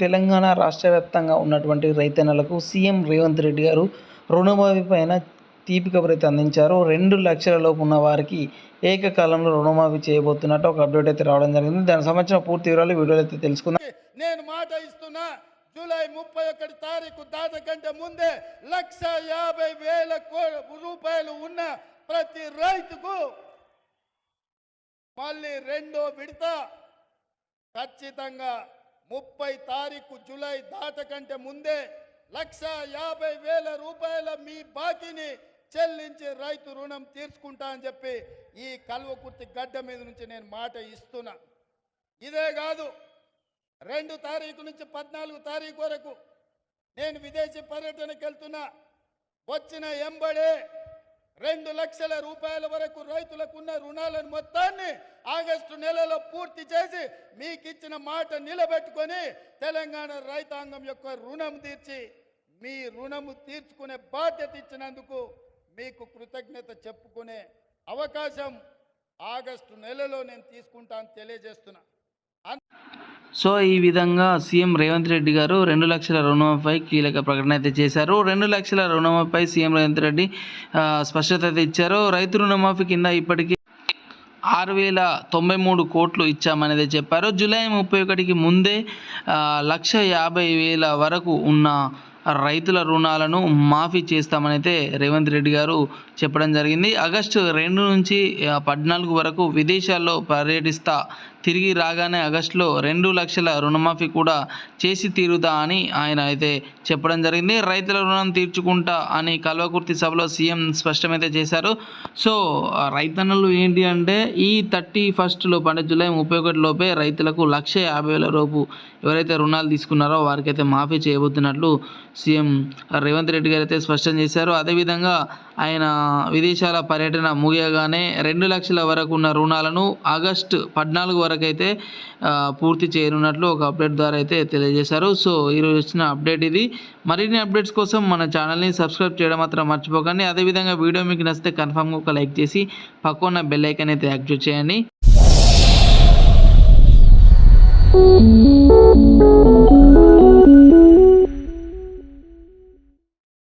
తెలంగాణ రాష్ట్ర వ్యాప్తంగా ఉన్నటువంటి రైతన్నలకు సీఎం రేవంత్ రెడ్డి గారు రుణమాఫీ పైన తీపి కబురైతే అందించారు. రెండు లక్షల లోపు ఉన్న వారికి ఏకకాలంలో రుణమాఫీ చేయబోతున్నట్టు ఒక అప్డేట్ అయితే రావడం జరిగింది. దాని సంబంధించిన పూర్తి వివరాలు ఈ వీడియోలో అయితే తెలుసుకుందాం. నేను మాట ఇస్తున్నా జూలై ముప్పై ఒకటి తారీఖు దాట ముందే లక్ష యాభై వేల కో- రూపాయలు ఉన్న ప్రతి రైతుకు మళ్ళీ రెండో విడత ఖచ్చితంగా ముప్పై తారీఖు జూలై దాటకంటే ముందే లక్ష యాభై వేల రూపాయల మీ బాకీని చెల్లించి రైతు రుణం తీర్చుకుంటా అని చెప్పి ఈ కల్వకుర్తి గడ్డ మీద నుంచి నేను మాట ఇస్తున్నా. ఇదే కాదు రెండు తారీఖు నుంచి పద్నాలుగు తారీఖు వరకు నేను విదేశీ పర్యటనకు వెళ్తున్నా. వచ్చిన ఎంబడే రెండు లక్షల రూపాయల వరకు రైతులకు ఉన్న రుణాలను మొత్తాన్ని ఆగస్టు నెలలో పూర్తి చేసి మీకు ఇచ్చిన మాట నిలబెట్టుకొని తెలంగాణ రైతాంగం యొక్క రుణం తీర్చి మీ రుణము తీర్చుకునే బాధ్యత ఇచ్చినందుకు మీకు కృతజ్ఞత చెప్పుకునే అవకాశం ఆగస్టు నెలలో నేను తీసుకుంటాను తెలియజేస్తున్నా. సో ఈ విధంగా సీఎం రేవంత్ రెడ్డి గారు రెండు లక్షల రుణమాఫీపై కీలక ప్రకటన అయితే చేశారు. రెండు లక్షల రుణమాఫీపై సీఎం రేవంత్ రెడ్డి స్పష్టత అయితే ఇచ్చారు. రైతు రుణమాఫీ కింద ఇప్పటికీ ఆరు వేల తొంభై మూడు కోట్లు ఇచ్చామనేది చెప్పారు. జూలై ముప్పై ఒకటికి ముందే లక్ష యాభై వేల వరకు ఉన్న రైతుల రుణాలను మాఫీ చేస్తామనైతే రేవంత్ రెడ్డి గారు చెప్పడం జరిగింది. ఆగస్టు రెండు నుంచి పద్నాలుగు వరకు విదేశాల్లో పర్యటిస్తా తిరిగి రాగానే ఆగస్టులో రెండు లక్షల రుణమాఫీ కూడా చేసి తీరుతా అని ఆయన అయితే చెప్పడం జరిగింది. రైతుల రుణం తీర్చుకుంటా అని కల్వకుర్తి సభలో సీఎం స్పష్టమైతే చేశారు. సో రైతన్నలు ఏంటి అంటే ఈ థర్టీ ఫస్ట్లో లోపు అంటే జూలై ముప్పై ఒకటి లోపే రైతులకు లక్ష యాభై వేల రూపు ఎవరైతే రుణాలు తీసుకున్నారో వారికైతే మాఫీ చేయబోతున్నట్లు సీఎం రేవంత్ రెడ్డి గారు అయితే స్పష్టం చేశారు. అదేవిధంగా ఆయన విదేశాల పర్యటన ముగియగానే రెండు లక్షల వరకు ఉన్న రుణాలను ఆగస్టు పద్నాలుగు వరకు అయితే పూర్తి చేయనున్నట్లు ఒక అప్డేట్ ద్వారా అయితే తెలియజేశారు. సో ఈరోజు వచ్చిన అప్డేట్ ఇది. మరిన్ని అప్డేట్స్ కోసం మన ఛానల్ని సబ్స్క్రైబ్ చేయడం మాత్రం మర్చిపోకండి. అదేవిధంగా వీడియో మీకు నచ్చితే కన్ఫామ్గా ఒక లైక్ చేసి పక్కన బెల్ ఐకన్ అయితే యాక్టివేట్ చేయండి.